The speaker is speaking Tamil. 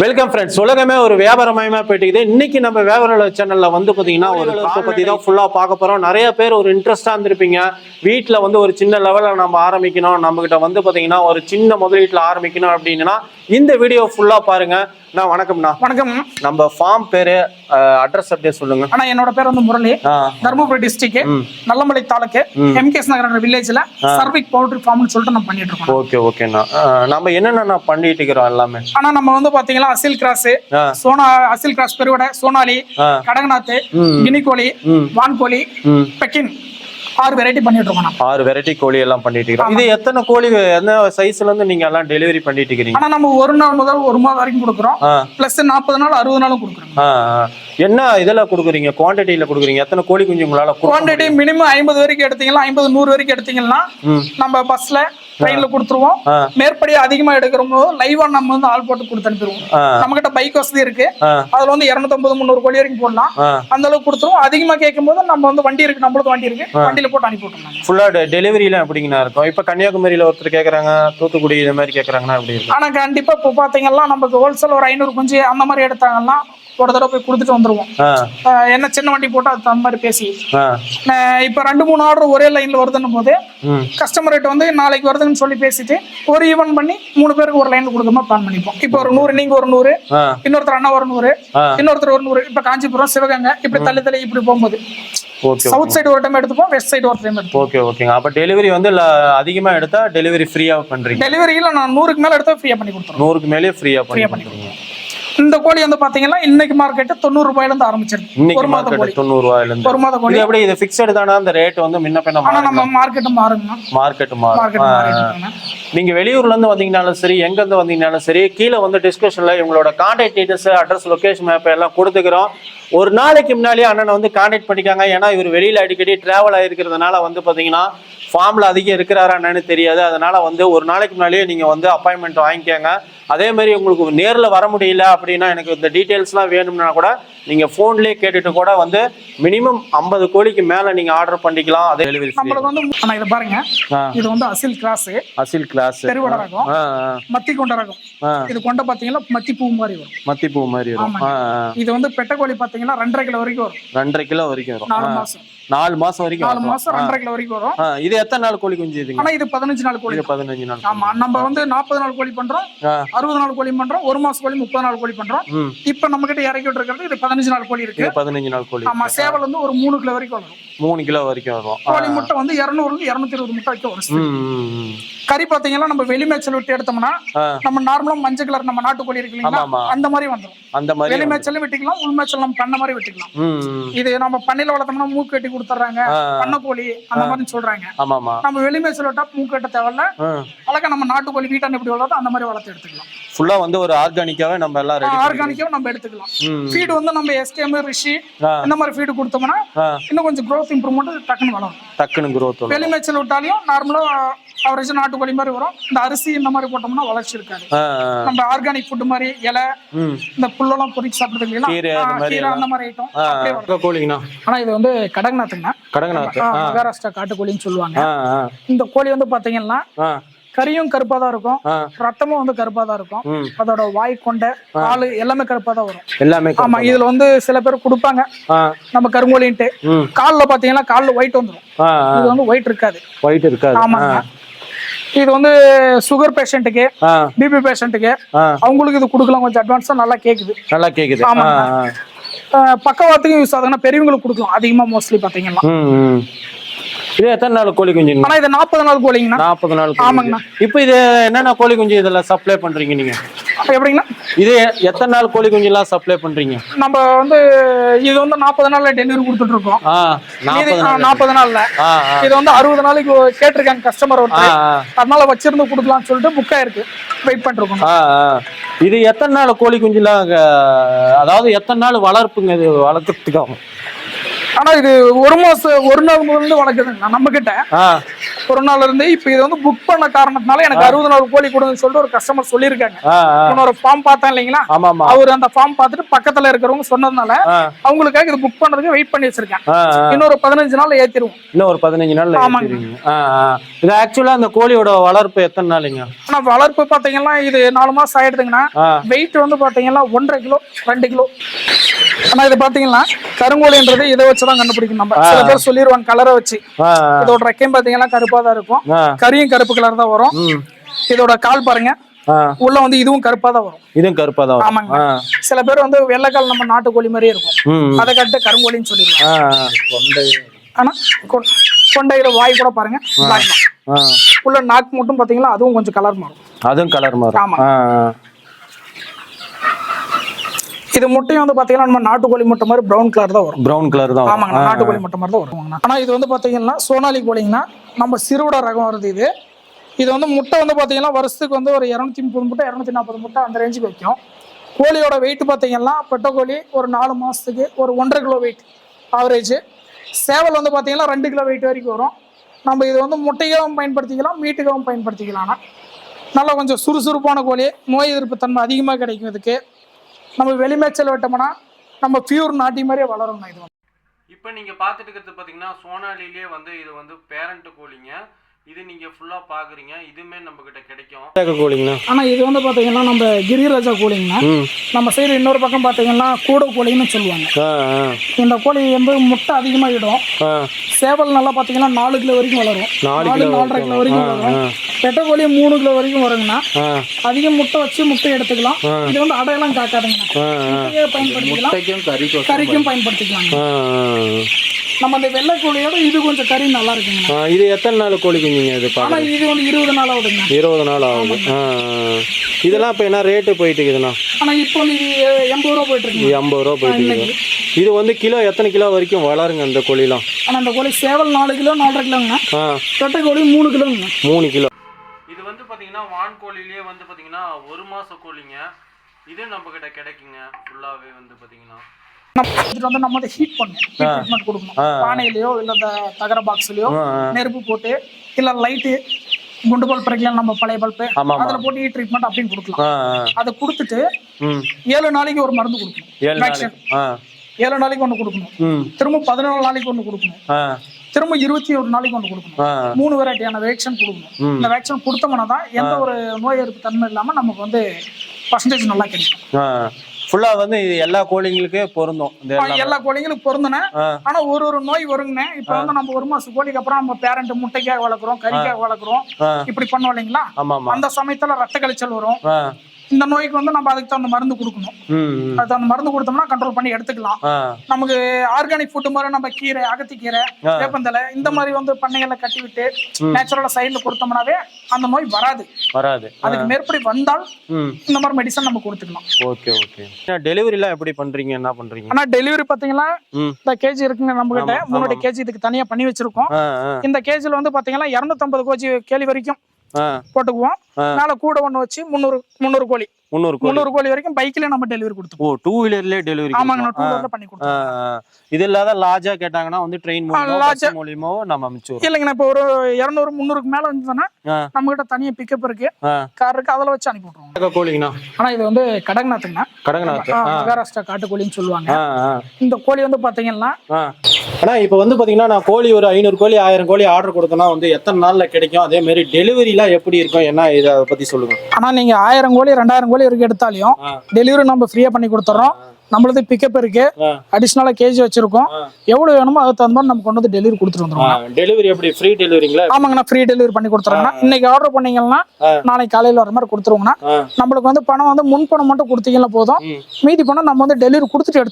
வெல்கம் ஃப்ரெண்ட்ஸ் உலகமே ஒரு வியாபாரமயமா போயிட்டு இன்னைக்கு நம்ம வியாபார சேனல்ல வந்து பாத்தீங்கன்னா ஒரு பத்தி தான் ஃபுல்லா பார்க்க போறோம். நிறைய பேர் ஒரு இன்ட்ரெஸ்டா இருந்திருப்பீங்க. வீட்ல வந்து ஒரு சின்ன லெவல்ல நம்ம ஆரம்பிக்கணும். நம்ம கிட்ட வந்து பாத்தீங்கன்னா ஒரு சின்ன முதலீட்டுல ஆரம்பிக்கணும் அப்படின்னா இந்த வீடியோ ஃபுல்லா பாருங்க. நான் வணக்கம்ண்ணா. வணக்கம். நம்ம ஃபார்ம் பேரு அட்ரஸ் அப்படியே சொல்லுங்க. ஆனா என்னோட பேர் வந்து முரளி. தருமபுரி டிஸ்ட்ரிக்ட் நல்லமலை தாலுக்கு. எம்கேஎஸ் நகர் வில்லேஜ்ல சர்விக் பவுல்ட்ரி ஃபார்ம்னு சொல்லிட்டு நம்ம பண்ணிட்டு இருக்கோம். ஓகே ஓகேண்ணா. நம்ம என்னென்ன பண்ணிட்டு இருக்கிறோம் எல்லாமே? ஆனா நம்ம வந்து பாத்தீங்கன்னா அசில் கிராஸ். சோனா அசில் கிராஸ் பெருவடை சோனாலி. கடகநாத் கினிக்கோழி வான்கோழி. பெக்கின் ஆறு வெரைட்டி பண்ணிட்டு இருக்கோம் ஆறு வெரைட்டி கோழி எல்லாம் பண்ணிட்டு இருக்கிறோம் இது எத்தனை கோழி என்ன சைஸ்ல இருந்து நீங்க எல்லாம் டெலிவரி பண்ணிட்டு இருக்கிறீங்க ஆனா நம்ம ஒரு நாள் முதல் ஒரு மாதம் வரைக்கும் கொடுக்குறோம். பிளஸ் நாற்பது நாள் அறுபது நாளும் கொடுக்குறோம். என்ன இதுல கொடுக்குறீங்க? குவான்டிட்டியில கொடுக்குறீங்க? எத்தனை கோழி குஞ்சு உங்களால குவான்டிட்டி மினிமம் ஐம்பது வரைக்கும் எடுத்தீங்கன்னா ஐம்பது நூறு வரைக்கும் எடுத்தீங்கன்னா. நம்ம பஸ்ல ட்ரெயின்ல கொடுத்துருவோம். மேற்படி அதிகமா எடுக்கிறோம் போது லைவா நம்ம வந்து ஆள் போட்டு கொடுத்து அனுப்பிடுவோம். நம்ம கிட்ட பைக் வசதி இருக்கு. அதுல வந்து இருநூத்தம்பது முந்நூறு கோடி வரைக்கும் போடலாம். அந்த அளவுக்கு கொடுத்துருவோம். அதிகமா கேட்கும் போது நம்ம வந்து வண்டி இருக்கு நம்மளுக்கு வண்டி இருக்கு. வண்டியில போட்டு அனுப்பி விட்டுருந்தாங்க. ஃபுல்லா டெலிவரிலாம் எப்படிங்கண்ணா இருக்கும் இப்ப கன்னியாகுமரியில ஒருத்தர் கேக்குறாங்க தூத்துக்குடி இந்த மாதிரி கேக்குறாங்கன்னா எப்படி இருக்கும்? ஆனா கண்டிப்பா இப்போ பாத்தீங்கன்னா நமக்கு ஹோல்சேல் ஒரு ஐநூறு குஞ்சு அந்த மாதிரி எடுத்தாங்கன்னா ஒரு தடவை போய் கொடுத்துட்டு வந்துருவோம். என்ன சின்ன வண்டி போட்டு அதுக்கு தகுந்த மாதிரி பேசி. இப்ப ரெண்டு மூணு ஆர்டர் ஒரே லைன்ல வருதுன்னும் போது கஸ்டமர் ரேட் வந்து நாளைக்கு வருதுன்னு சொல்லி பேசிட்டு ஒரு ஈவென்ட் பண்ணி மூணு பேருக்கு ஒரு லைன் கொடுக்குற மாதிரி பிளான் பண்ணிப்போம். இப்போ ஒரு நூறு நீங்க ஒரு நூறு இன்னொருத்தர் அண்ணா ஒரு நூறு. இன்னொருத்தர் ஒரு நூறு. இப்ப காஞ்சிபுரம் சிவகங்கை இப்படி தள்ளி தள்ளி இப்படி போகும்போது ஓகே சவுத் சைடு ஒரு டைம் எடுத்துப்போம் வெஸ்ட் சைடு ஒரு டைம் எடுத்துப்போம். ஓகே ஓகேங்க அப்ப டெலிவரி வந்து ல- அதிகமா எடுத்தா டெலிவரி ஃப்ரீயா பண்றீங்க? டெலிவரியில நான் நூறுக்கு மேல எடுத்தா ஃப்ரீயா பண்ணி கொடுத்துருவோம். நூறுக்கு மேலே ஃப்ரீயா பண்ணி பண்ணி கொடுக்குறீங்க இந்த கோழி வந்து பாத்தீங்கன்னா இன்னைக்கு மார்க்கெட் தொண்ணூறு ரூபாயில இருந்து ஆரம்பிச்சிருக்கு. ஒரு மாதம் கோழி. தொண்ணூறு ரூபாயில இருந்து. ஒரு மாதம் கோழி. எப்படி இது ஃபிக்ஸட் தானா? அந்த ரேட் வந்து முன்ன பின்ன ஆனா நம்ம மார்க்கெட் மாறுங்கண்ணா மார்க்கெட் மாறும். நீங்க வெளியூர்ல இருந்து வந்தீங்கனாலும் சரி எங்க இருந்து வந்தீங்கனாலும் சரி கீழே வந்து டிஸ்கஷன்ல இவங்களோட contact details address location map எல்லாம் கொடுத்துக்கிறோம். ஒரு நாளைக்கு முன்னாடியே அண்ணனை வந்து கான்டாக்ட் பண்ணிக்காங்க. ஏன்னா இவர் வெளியில அடிக்கடி டிராவல் ஆயிருக்கிறதுனால வந்து பாத்தீங்கன்னா ஃபார்ம்ல அதிகம் இருக்கிறாரா என்னன்னு தெரியாது. அதனால வந்து ஒரு நாளைக்கு முன்னாடியே நீங்க வந்து அப்பாயின்மெண்ட் வாங்கிக்கோங்க. அதே மாதிரி உங்களுக்கு நேர்ல வர முடியல அப்படின்னா எனக்கு இந்த டீட்டெயில்ஸ்லாம் வேணும்னா கூட நீங்க போன்லயே கேட்டுட்டு கூட வந்து மினிமம் ஐம்பது கோழிக்கு மேல நீங்க ஆர்டர் பண்ணிக்கலாம். அதே டெலிவரி நம்மளுக்கு வந்து இதை பாருங்க. இது வந்து அசில் கிராஸ் அசில் கிளாஸ் பெருவடை ரகம். மத்தி கொண்ட ரகம். இது கொண்ட பாத்தீங்கன்னா மத்தி பூ மாதிரி வரும். மத்திப்பூ மாதிரி வரும். இது வந்து பெட்டக்கோழி பாத்தீங்கன்னா ரெண்டரை கிலோ வரைக்கும் வரும். ரெண்டரை கிலோ வரைக்கும் வரும். நாலு. மாசம். நாலு மாசம் வரைக்கும் நாலு. மாசம் ரெண்டரை கிலோ வரைக்கும் வரும். ஆ, இது எத்தனை நாள் கோழி குஞ்சு இதுங்க ஆனா இது பதினஞ்சு நாள் கோழி. பதினஞ்சு நாள் ஆமா நம்ம வந்து நாற்பது நாள் கோழி பண்றோம். அறுபது நாள் கோழி பண்றோம் ஒரு மாசம் கோழி முப்பது நாள் கோழி பண்றோம். இப்ப நம்ம கிட்ட இறக்கி விட்டுருக்கிறது இது பதினஞ்சு நாள் கோழி இருக்கு. பதினஞ்சு நாள் கோழி ஆமா சேவல் வந்து ஒரு மூணு கிலோ வரைக்கும் வரும். மூணு கிலோ வரைக்கும் வரும். கோழி முட்டை வந்து இருநூறுல இருந்து இருநூத்தி இருபது முட்டை வரைக்கும் வரும். கறி பாத்தீங்கன்னா நம்ம வெளி மேய்ச்சல் விட்டு எடுத்தோம்னா நம்ம நார்மலா மஞ்சள் கலர் நம்ம நாட்டுக்கோழி இருக்கு இல்லைங்களா. அந்த மாதிரி வந்துடும் அந்த மாதிரி வெளி மேய்ச்சலும் விட்டுக்கலாம் உள் மேய்ச்சல் நம்ம பண்ண மாதிரி விட்டுக்கலாம். இது நம்ம பண்ணையில வளர்த்தோம்னா மூக்கு கட்டி கொடுத்துட்றாங்க ஆ, பண்ணக்கோழி அந்த மாதிரி சொல்றாங்க. நம்ம வெளி மேய்ச்சல் விட்டா மூக்கு கட்ட தேவையில்ல. அழகா நம்ம நாட்டுக்கோழி வீட்டாண்ட எப்படி வளர்த்தோ அந்த மாதிரி வளர்த்து எடுத்துக்கலாம். ஃபுல்லா வந்து ஒரு ஆர்கானிக்காவே நம்ம எல்லாம் ரெடி ஆர்கானிக்காவும் நம்ம எடுத்துக்கலாம். ஃபீடு வந்து நம்ம எஸ்கேம் ரிஷி. இந்த மாதிரி ஃபீடு கொடுத்தோம்னா இன்னும் கொஞ்சம் growth இம்ப்ரூவ்மெண்ட் டக்குன்னு வளரும். டக்குன்னு growth வரும் வெளி மேய்ச்சல் விட்டாலையும் நார்மலா அவரேஜ் நாட்டுக்கோழி மாதிரி வரும். இந்த அரிசி இந்த மாதிரி போட்டோம்னா வளர்ச்சி இருக்காது. நம்ம ஆர்கானிக் ஃபுட் மாதிரி இலை இந்த புல்லெல்லாம் பொறிச்சு சாப்பிடுறது கீரை இல்லையா அந்த மாதிரி கீரை அந்த மாதிரி ஐட்டம். கோழிங்கண்ணா. ஆனா இது வந்து கடக்நாத்துங்கண்ணா. கடகநாத் மகாராஷ்டிரா காட்டுக்கோழின்னு சொல்லுவாங்க. இந்த கோழி வந்து பாத்தீங்கன்னா கறியும் கருப்பா தான் இருக்கும். ரத்தமும் வந்து கருப்பா தான் இருக்கும். அதோட வாய் கொண்டை காலு எல்லாமே கருப்பா தான் வரும். எல்லாமே ஆமா இதுல வந்து சில பேர் கொடுப்பாங்க. நம்ம கருங்கோழின்ட்டு. ம். கால்ல பாத்தீங்கன்னா கால்ல ஒயிட் வந்துடும். இது வந்து ஒயிட் இருக்காது. ஒயிட் இருக்காது. ஆமாங்க. இது வந்து சுகர் பேஷண்ட்டுக்கு பிபி பேஷண்ட்டுக்கு அவங்களுக்கு இது கொடுக்கலாம். கொஞ்சம் அட்வான்ஸா நல்லா கேக்குது. நல்லா கேக்குது. ஆ ஆமாங்க. ஆ. அஹ் பக்கவாத்துக்கும் யூஸ் ஆகுதுன்னா பெரியவங்களுக்கு கொடுக்கலாம். அதிகமா மோஸ்ட்லி பாத்தீங்கன்னா. இது எத்தனை நாள் கோழி குஞ்சுங்க ஆனா இது நாற்பது நாள் கோழிங்கண்ணா. நாற்பது நாள் ஆமாங்கண்ணா. குஞ்சு. இப்போ இது என்னென்ன கோழி குஞ்சு இதுல சப்ளை பண்றீங்க நீங்க? எப்படிங்கண்ணா? இது எத்தனை நாள் கோழி குஞ்சு எல்லாம் சப்ளை பண்றீங்க? நம்ம வந்து இது வந்து நாற்பது நாள்ல டெலிவரி கொடுத்துட்டு இருக்கோம் நாற்பது நாள் நாற்பது நாள்ல. இது வந்து அறுபது நாளைக்கு கேட்டிருக்காங்க கஸ்டமர். அதனால வச்சிருந்து கொடுக்கலாம்னு சொல்லிட்டு புக் ஆயிருக்கு. வெயிட் பண்ணிருக்கோம். இது எத்தனை நாள் கோழி குஞ்சுலாம் அதாவது எத்தனை நாள் வளர்ப்புங்க இது வளர்க்கறதுக்காகும் ஆனா இது ஒரு மாசம் ஒரு நாள் முதல்ல வளர்க்குதுங்க நம்ம கிட்ட நாள் இருந்து இப்போ இது வந்து புக் பண்ண காரணத்தினால எனக்கு அறுபது நாள் கோழி கொடுங்கன்னு சொல்லிட்டு ஒரு கஸ்டமர் சொல்லியிருக்காங்க. இன்னொரு ஃபார்ம் பார்த்தேன் இல்லைங்களா? அவர் அந்த ஃபார்ம் பார்த்துட்டு பக்கத்துல இருக்கிறவங்க சொன்னதுனால அவங்களுக்காக இது புக் பண்றதுக்கு வெயிட் பண்ணி வச்சிருக்கேன். இன்னொரு பதினஞ்சு நாள்ல ஏத்திருவோம் இன்னும் ஒரு பதினஞ்சு நாள்ல ஆமாங்க. இது ஆக்சுவலா அந்த கோழியோட வளர்ப்பு எத்தனை நாளைங்க? ஆனா வளர்ப்பு பாத்தீங்கன்னா இது நாலு மாசம் ஆயிடுதுங்கன்னா வெயிட் வந்து பாத்தீங்கன்னா ஒன்றரை கிலோ ரெண்டு கிலோ. ஆனா இது பாத்தீங்கன்னா கருங்கோழின்றது இதை வச்சுதான் கண்டுபிடிக்கும் நம்ம. சில பேர் சொல்லிடுவாங்க கலரை வச்சு. இதோட ரெக்கையும் பாத்தீங்கன்னா கருப்பா தான் இருக்கும். கறியும் கருப்பு கலர் தான் வரும். இதோட கால் பாருங்க. உள்ள வந்து இதுவும் கருப்பா தான் வரும். இதுவும் கருப்பா தான் வரும். ஆமாங்க. சில பேர் வந்து வெள்ளைக்கால் நம்ம நாட்டுக்கோழி மாதிரியே இருக்கும். அதை கட்டு கருங்கோழின்னு சொல்லிடுவாங்க. ஆனா கொண்டையில வாய் கூட பாருங்க. உள்ள நாக்கு மட்டும் பாத்தீங்கன்னா அதுவும் கொஞ்சம் கலர் மாறும். அதுவும் கலர் மாறும். ஆமா. இது முட்டையும் வந்து பாத்தீங்கன்னா நம்ம நாட்டுக்கோழி முட்டை மாதிரி பிரவுன் கலர் தான் வரும். பிரவுன் கலர் தான். ஆமாங்க நாட்டுக்கோழி முட்டை மாதிரி தான் வருவாங்கண்ணா ஆனா இது வந்து பாத்தீங்கன்னா சோனாலி கோழிங்கன்னா நம்ம சிறுவிட ரகம் வருது இது. இது வந்து முட்டை வந்து பாத்தீங்கன்னா வருஷத்துக்கு வந்து ஒரு இரநூத்தி முப்பது முட்டை இரநூத்தி நாற்பது முட்டை அந்த ரேஞ்சுக்கு வைக்கும். கோழியோட வெயிட் பாத்தீங்கன்னா பெட்டக்கோழி ஒரு நாலு மாசத்துக்கு ஒரு ஒன்றரை கிலோ வெயிட் ஆவரேஜ் சேவல் வந்து பாத்தீங்கன்னா ரெண்டு கிலோ வெயிட் வரைக்கும் வரும். நம்ம இது வந்து முட்டையாகவும் பயன்படுத்திக்கலாம் மீட்டுக்காகவும் பயன்படுத்திக்கலாம். நல்லா கொஞ்சம் சுறுசுறுப்பான கோழி நோய் எதிர்ப்பு தன்மை அதிகமாக கிடைக்கும் இதுக்கு. நம்ம வெளிமேச்சல் விட்டோம்னா நம்ம பியூர் நாட்டி மாதிரியே வளரும் இது. இப்போ நீங்க பார்த்துட்டு இருக்கிறது பார்த்தீங்கன்னா சோனாலிலே வந்து இது வந்து பேரண்ட் கோழிங்க. இது நீங்க ஃபுல்லா பாக்குறீங்க. இதுமே நம்ம கிட்ட கிடைக்கும் கோழிங்கண்ணா ஆனா இது வந்து பாத்தீங்கன்னா நம்ம கிரிராஜா கோழிங்கன்னா ம். நம்ம சைடு இன்னொரு பக்கம் பாத்தீங்கன்னா கூட கோழின்னு சொல்லுவாங்க. இந்த கோழி வந்து முட்டை அதிகமா இடும். சேவல் நல்லா பாத்தீங்கன்னா நாலு கிலோ வரைக்கும் வளரும். நாலு நாலரை கிலோ வரைக்கும் வளரும். ஆ பெட்ட கோழி மூணு கிலோ வரைக்கும் வருங்கண்ணா. ஆ. அதிக முட்டை வச்சு முட்டை எடுத்துக்கலாம். இது வந்து அடையெல்லாம் காக்காதுங்கண்ணா. பயன்படுத்திக்கலாம். கறிக்கும் பயன்படுத்திக்கலாம் நம்ம அந்த வெள்ளை கோழியோட இது கொஞ்சம் கறி நல்லா இருக்குங்கண்ணா. ஆ. இது எத்தனை நாள் கோழி குஞ்சுங்க இது ஆனா இது வந்து இருபது நாள் ஆகுதுங்க இருபது நாள் ஆகுது. இதெல்லாம் இப்போ என்ன ரேட்டு போயிட்டு இருக்குதுண்ணா? ஆனா இப்போ வந்து இது எண்பது ரூபா போயிட்டு இது இருக்குங்க ஐம்பது ரூபா போயிட்டு இருக்குது. இது வந்து கிலோ எத்தனை கிலோ வரைக்கும் வளருங்க அந்த கோழிலாம்? ஆனா அந்த கோழி சேவல் நாலு கிலோ நாலரை கிலோங்க ஆ. பெட்டை கோழி மூணு கிலோங்க மூணு கிலோ. பார்த்தீங்கன்னா வான் கோழிலேயே வந்து பார்த்தீங்கன்னா ஒரு மாச கோழிங்க. இது நம்ம கிட்ட கிடைக்குங்க. ஃபுல்லாவே வந்து பார்த்தீங்கன்னா நம்ம இது வந்து நம்ம வந்து ஹீட் பண்ணணும். ஹீட் ட்ரீட்மெண்ட் கொடுக்கணும். பானையிலயோ இல்ல இந்த தகர பாக்ஸ்லயோ. நெருப்பு போட்டு இல்ல லைட்டு குண்டு பல்ப் இருக்கலாம் நம்ம பழைய பல்ப் அதுல போட்டு ஹீட் ட்ரீட்மெண்ட் அப்படின்னு கொடுக்கலாம். அதை கொடுத்துட்டு ஏழு நாளைக்கு ஒரு மருந்து கொடுக்கணும். ஏழு நாளைக்கு. ஒன்று கொடுக்கணும். திரும்ப பதினேழு நாளைக்கு ஒன்று கொடுக்கணும். திரும்ப இருபத்தி ஒரு நாளைக்கு ஒன்று கொடுக்கணும். மூணு வெரைட்டியான வேக்சின் கொடுக்கணும். இந்த வேக்சின் கொடுத்தோம்னா தான் எந்த ஒரு நோய் எதிர்ப்பு தன்மை இல்லாம நமக்கு வந்து பர்சன்டேஜ் நல்லா கிடைக்கும். ஃபுல்லா வந்து இது எல்லா கோழிங்களுக்கே பொருந்தும். எல்லா எல்லா கோழிங்களும் பொருந்தின. ஆ. ஆனா ஒரு ஒரு நோய் வருங்கண்ணே இப்ப வந்து நம்ம ஒரு மாசம் கோழிக்கு அப்புறம் நம்ம பேரண்ட் முட்டைக்காக வளர்க்குறோம் கறிக்காக வளர்க்குறோம். இப்படி பண்ணோம் இல்லைங்களா? அந்த சமயத்துல ரத்த கழிச்சல் வரும். இந்த நோய்க்கு வந்து நம்ம அதுக்கு தகுந்த மருந்து கொடுக்கணும். அதுக்கு அந்த மருந்து கொடுத்தோம்னா கண்ட்ரோல் பண்ணி எடுத்துக்கலாம். நமக்கு ஆர்கானிக் ஃபுட் மாதிரி நம்ம கீரை அகத்திக்கீரை. வேப்பந்தலை இந்த மாதிரி வந்து பண்ணைகளை கட்டி விட்டு நேச்சுரலா சைடுல கொடுத்தோம்னாவே அந்த நோய் வராது. வராது. அதுக்கு மேற்படி வந்தால் இந்த மாதிரி மெடிசன் நம்ம கொடுத்துக்கலாம். Okay okay. டெலிவரிலாம் எப்படி பண்றீங்க? என்ன பண்றீங்க? ஆனா டெலிவரி பாத்தீங்கன்னா இந்த கேஜி இருக்குங்க நம்ம கிட்ட ஆமா, முன்னாடி கேஜி இதுக்கு தனியா பண்ணி வச்சிருக்கோம். இந்த கேஜில வந்து பாத்தீங்கன்னா 250 கோஜி கேலி வரைக்கும். போட்டுக்குவோம். மேல கூட ஒண்ணு வச்சு முந்நூறு முந்நூறு கோழி. முந்நூறு முந்நூறு கோழி வரைக்கும் பைக்ல நம்ம டெலிவரி கொடுத்துருவோம் ஓ டூ வீலர்லயே டெலிவரி ஆமாங்க டூ வீலர்ல பண்ணி ஆ. இது இல்லாத லார்ஜா கேட்டாங்கன்னா வந்து ட்ரெயின் பஸ் மூலியமோ நம்ம அனுப்பிச்சு இல்லைங்கண்ணா இப்போ ஒரு இரநூறு முந்நூறுக்கு மேல ஆ. நம்ம கிட்ட தனியா பிக்கப் இருக்கு. கார் இருக்கு அதில் வச்சு அனுப்பி விட்டுருவோம். கோழிங்கண்ணா? ஆனா இது வந்து கடக்நாத்துங்கண்ணா. கடங்கநாத் ஆ, மகாராஷ்டிரா காட்டுக்கோழின்னு சொல்லுவாங்க. இந்த கோழி வந்து பாத்தீங்கன்னா ஆ. அண்ணா இப்போ வந்து பாத்தீங்கன்னா நான் கோழி ஒரு ஐநூறு கோழி ஆயிரம் கோழி ஆர்டர் கொடுத்தேன்னா வந்து எத்தனை நாள்ல கிடைக்கும்? அதே மாதிரி டெலிவரிலாம் எப்படி இருக்கும்? என்ன இதை? பத்தி சொல்லுங்க. ஆனா நீங்க ஆயிரம் கோழி ரெண்டாயிரம் கோழி வரைக்கும் எடுத்தாலையும் ஆ. டெலிவரி நம்ம ஃப்ரீயா பண்ணி கொடுத்துறோம். நம்மளது பிக்கப் இருக்கு. அடிஷ்னலா கேஜி வச்சிருக்கோம். எவ்வளவு வேணுமோ அதுக்கு தகுந்த மாதிரி நம்ம கொண்டு வந்து டெலிவரி கொடுத்துட்டு வந்துருவோம். டெலிவரி எப்படி? ஃப்ரீ டெலிவரிங்களா ஆமாங்கண்ணா ஃப்ரீ டெலிவரி பண்ணி கொடுத்துருங்கண்ணா இன்னைக்கு ஆர்டர் பண்ணீங்கன்னா. நாளைக்கு காலையில வர மாதிரி கொடுத்துருவோங்கண்ணா. நம்மளுக்கு வந்து பணம் வந்து முன் பணம் மட்டும் கொடுத்தீங்கன்னா போதும். மீதி பணம் நம்ம வந்து டெலிவரி கொடுத்துட்டு எடுத்து